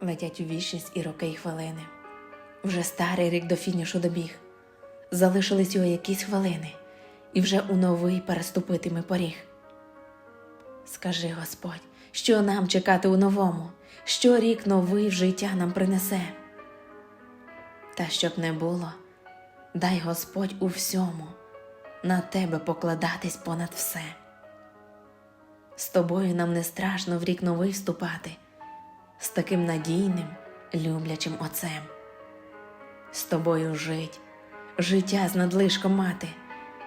Летять у вічність і роки, і хвилини. Вже старий рік до фінішу добіг. Залишились його якісь хвилини, і вже у новий переступити ми поріг. Скажи, Господь, що нам чекати у новому, що рік новий в життя нам принесе. Та щоб не було, дай Господь у всьому на тебе покладатись понад все. З тобою нам не страшно в рік новий вступати, з таким надійним, люблячим отцем. З тобою жить, життя з надлишком мати,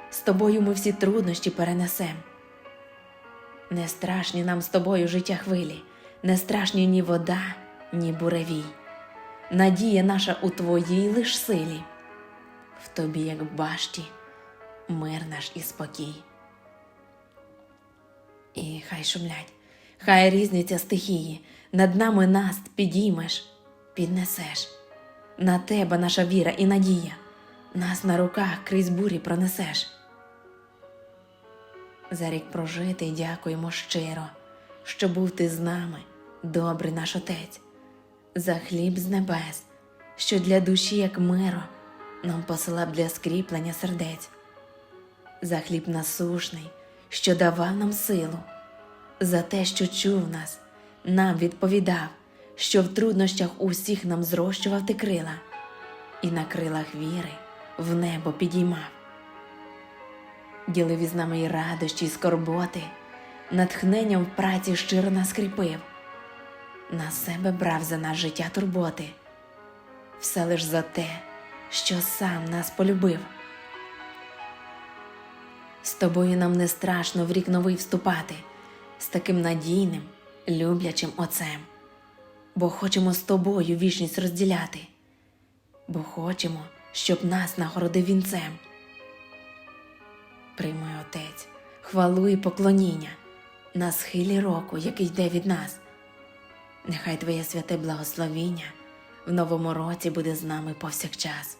з тобою ми всі труднощі перенесем. Не страшні нам з тобою життя хвилі, не страшні ні вода, ні буревій. Надія наша у твоїй лиш силі, в тобі, як в башті, мир наш і спокій. І хай шумлять, хай різняться стихії, над нами наст підіймеш, піднесеш. На тебе наша віра і надія, нас на руках крізь бурі пронесеш. За рік прожитий дякуємо щиро, що був ти з нами, добрий наш отець, за хліб з небес, що для душі, як миро, нам посилав для скріплення сердець, за хліб насушний, що давав нам силу, за те, що чув нас, нам відповідав, що в труднощах усіх нам зрощував ти крила, і на крилах віри в небо підіймав ділив із нами й радощі, й скорботи, натхненням в праці щиро нас кріпив, на себе брав за нас життя турботи, все лиш за те, що сам нас полюбив. З тобою нам не страшно в рік новий вступати, з таким надійним, люблячим отцем, бо хочемо з тобою вічність розділяти, бо хочемо, щоб нас нагородив вінцем. Прийми, Отець, хвалу і поклоніння на схилі року, який йде від нас. Нехай Твоє святе благословіння в новому році буде з нами повсякчас.